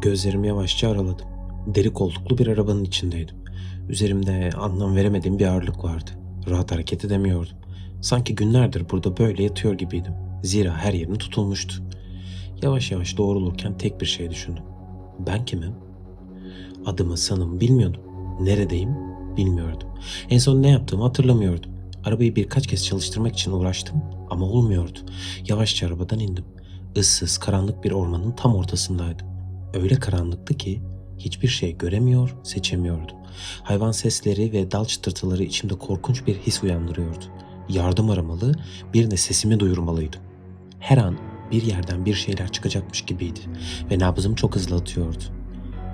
Gözlerimi yavaşça araladım. Deri koltuklu bir arabanın içindeydim. Üzerimde anlam veremediğim bir ağırlık vardı. Rahat hareket edemiyordum. Sanki günlerdir burada böyle yatıyor gibiydim. Zira her yerim tutulmuştu. Yavaş yavaş doğrulurken tek bir şey düşündüm. Ben kimim? Adımı, sanımı bilmiyordum. Neredeyim? Bilmiyordum. En son ne yaptığımı hatırlamıyordum. Arabayı birkaç kez çalıştırmak için uğraştım ama olmuyordu. Yavaşça arabadan indim. Issız, karanlık bir ormanın tam ortasındaydım. Öyle karanlıktı ki hiçbir şey göremiyor, seçemiyordum. Hayvan sesleri ve dal çıtırtıları içimde korkunç bir his uyandırıyordu. Yardım aramalı, birine sesimi duyurmalıydım. Her an bir yerden bir şeyler çıkacakmış gibiydi ve nabzım çok hızlı atıyordu.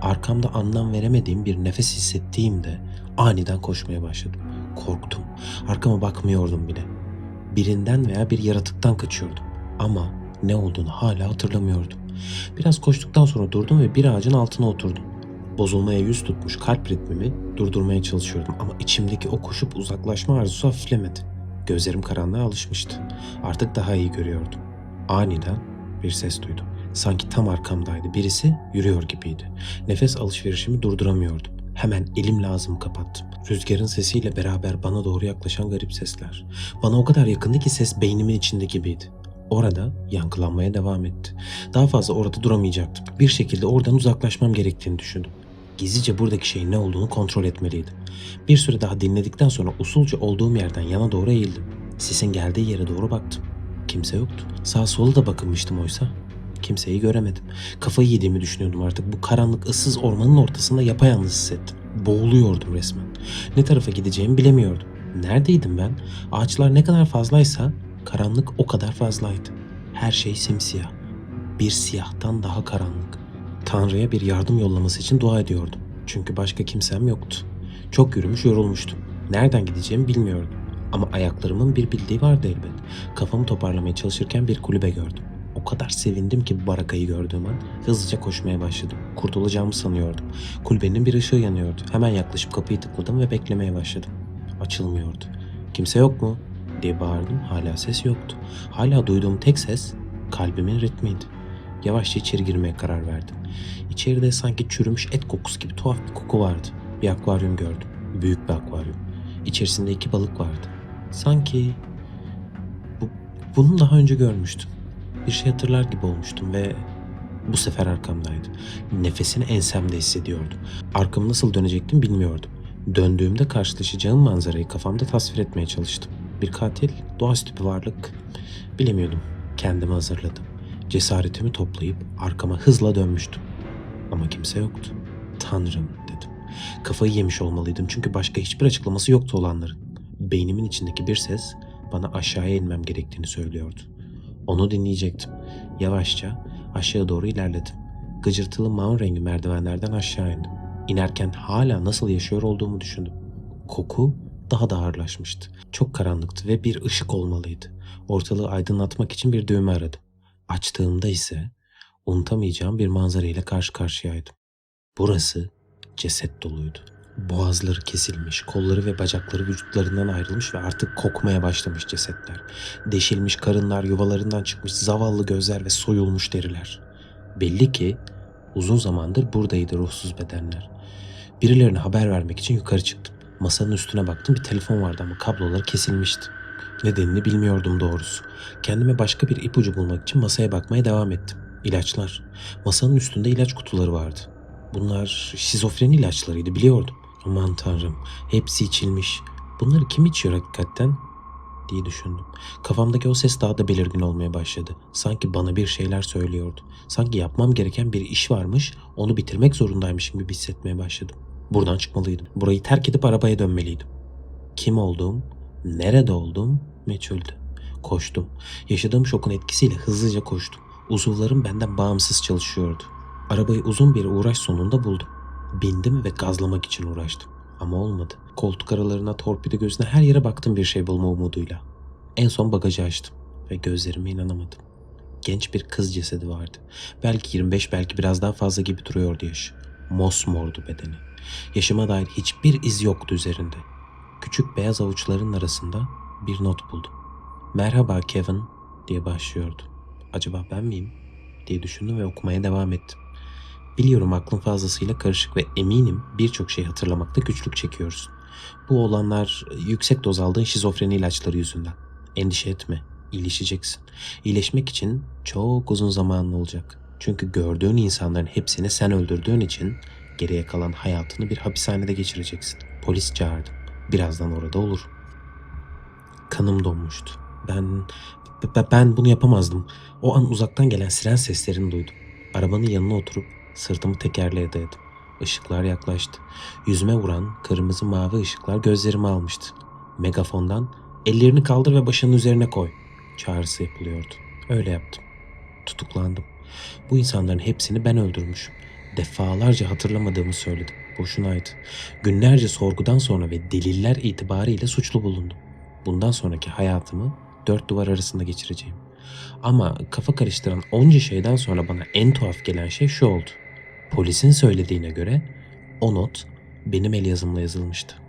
Arkamda anlam veremediğim bir nefes hissettiğimde aniden koşmaya başladım. Korktum. Arkama bakmıyordum bile. Birinden veya bir yaratıktan kaçıyordum. Ama ne olduğunu hala hatırlamıyordum. Biraz koştuktan sonra durdum ve bir ağacın altına oturdum. Bozulmaya yüz tutmuş kalp ritmimi durdurmaya çalışıyordum ama içimdeki o koşup uzaklaşma arzusu hafiflemedi. Gözlerim karanlığa alışmıştı. Artık daha iyi görüyordum. Aniden bir ses duydum. Sanki tam arkamdaydı. Birisi yürüyor gibiydi. Nefes alışverişimi durduramıyordum. Hemen elimle ağzımı kapattım. Rüzgarın sesiyle beraber bana doğru yaklaşan garip sesler. Bana o kadar yakındı ki ses beynimin içinde gibiydi. Orada yankılanmaya devam etti. Daha fazla orada duramayacaktım. Bir şekilde oradan uzaklaşmam gerektiğini düşündüm. Gizlice buradaki şeyin ne olduğunu kontrol etmeliydim. Bir süre daha dinledikten sonra usulca olduğum yerden yana doğru eğildim. Sesin geldiği yere doğru baktım. Kimse yoktu. Sağ sola da bakınmıştım oysa. Kimseyi göremedim. Kafayı yediğimi düşünüyordum artık. Bu karanlık ıssız ormanın ortasında yapayalnız hissettim. Boğuluyordum resmen. Ne tarafa gideceğimi bilemiyordum. Neredeydim ben? Ağaçlar ne kadar fazlaysa karanlık o kadar fazlaydı. Her şey simsiyah. Bir siyahtan daha karanlık. Tanrı'ya bir yardım yollaması için dua ediyordum. Çünkü başka kimsem yoktu. Çok yürümüş yorulmuştum. Nereden gideceğimi bilmiyordum. Ama ayaklarımın bir bildiği vardı elbet. Kafamı toparlamaya çalışırken bir kulübe gördüm. O kadar sevindim ki bu barakayı gördüğüm an hızlıca koşmaya başladım. Kurtulacağımı sanıyordum. Kulübenin bir ışığı yanıyordu. Hemen yaklaşıp kapıyı tıkladım ve beklemeye başladım. Açılmıyordu. Kimse yok mu? Diye bağırdım. Hala ses yoktu. Hala duyduğum tek ses kalbimin ritmiydi. Yavaşça içeri girmeye karar verdim. İçeride sanki çürümüş et kokusu gibi tuhaf bir koku vardı. Bir akvaryum gördüm. Büyük bir akvaryum. İçerisinde iki balık vardı. Sanki bu, bunu daha önce görmüştüm. Bir şey hatırlar gibi olmuştum ve bu sefer arkamdaydı. Nefesini ensemde hissediyordum. Arkamı nasıl dönecektim bilmiyordum. Döndüğümde karşılaşacağım manzarayı kafamda tasvir etmeye çalıştım. Bir katil, doğaüstü bir varlık. Bilemiyordum. Kendimi hazırladım. Cesaretimi toplayıp arkama hızla dönmüştüm. Ama kimse yoktu. Tanrım dedim. Kafayı yemiş olmalıydım çünkü başka hiçbir açıklaması yoktu olanların. Beynimin içindeki bir ses bana aşağıya inmem gerektiğini söylüyordu. Onu dinleyecektim. Yavaşça aşağı doğru ilerledim. Gıcırtılı mavi rengi merdivenlerden aşağı indim. İnerken hala nasıl yaşıyor olduğumu düşündüm. Koku daha da ağırlaşmıştı. Çok karanlıktı ve bir ışık olmalıydı. Ortalığı aydınlatmak için bir düğme aradım. Açtığımda ise unutamayacağım bir manzara ile karşı karşıyaydım. Burası ceset doluydu. Boğazları kesilmiş, kolları ve bacakları vücutlarından ayrılmış ve artık kokmaya başlamış cesetler. Deşilmiş karınlar, yuvalarından çıkmış zavallı gözler ve soyulmuş deriler. Belli ki uzun zamandır buradaydı ruhsuz bedenler. Birilerine haber vermek için yukarı çıktım. Masanın üstüne baktım bir telefon vardı ama kabloları kesilmişti. Nedenini bilmiyordum doğrusu. Kendime başka bir ipucu bulmak için masaya bakmaya devam ettim. İlaçlar. Masanın üstünde ilaç kutuları vardı. Bunlar şizofreni ilaçlarıydı biliyordum. Aman tanrım hepsi içilmiş. Bunları kim içiyor hakikaten? diye düşündüm. Kafamdaki o ses daha da belirgin olmaya başladı. Sanki bana bir şeyler söylüyordu. Sanki yapmam gereken bir iş varmış, onu bitirmek zorundaymışım gibi hissetmeye başladım. Buradan çıkmalıydım. Burayı terk edip arabaya dönmeliydim. Kim olduğum, nerede olduğum meçhuldü. Koştum. Yaşadığım şokun etkisiyle hızlıca koştum. Uzuvlarım benden bağımsız çalışıyordu. Arabayı uzun bir uğraş sonunda buldum. Bindim ve gazlamak için uğraştım. Ama olmadı. Koltuk aralarına, torpido gözüne her yere baktım bir şey bulma umuduyla. En son bagajı açtım ve gözlerime inanamadım. Genç bir kız cesedi vardı. Belki 25 belki biraz daha fazla gibi duruyordu yaşı. Mosmordu bedeni. Yaşıma dair hiçbir iz yoktu üzerinde. Küçük beyaz avuçların arasında bir not buldum. Merhaba Kevin diye başlıyordu. Acaba ben miyim? diye düşündüm ve okumaya devam ettim. Biliyorum aklın fazlasıyla karışık ve eminim birçok şey hatırlamakta güçlük çekiyorsun. Bu olanlar yüksek doz aldığın şizofreni ilaçları yüzünden. Endişe etme, iyileşeceksin. İyileşmek için çok uzun zamanın olacak. Çünkü gördüğün insanların hepsini sen öldürdüğün için geriye kalan hayatını bir hapishanede geçireceksin. Polis çağırdım. Birazdan orada olur. Kanım donmuştu. Ben ben bunu yapamazdım. O an uzaktan gelen siren seslerini duydum. Arabanın yanına oturup sırtımı tekerleğe dayadım. Işıklar yaklaştı. Yüzüme vuran kırmızı mavi ışıklar gözlerimi almıştı. Megafondan ellerini kaldır ve başının üzerine koy çağrısı yapılıyordu. Öyle yaptım. Tutuklandım. Bu insanların hepsini ben öldürmüşüm. Defalarca hatırlamadığımı söyledim. Boşunaydı. Günlerce sorgudan sonra ve deliller itibariyle suçlu bulundum. Bundan sonraki hayatımı dört duvar arasında geçireceğim. Ama kafa karıştıran onca şeyden sonra bana en tuhaf gelen şey şu oldu. Polisin söylediğine göre o not benim el yazımla yazılmıştı.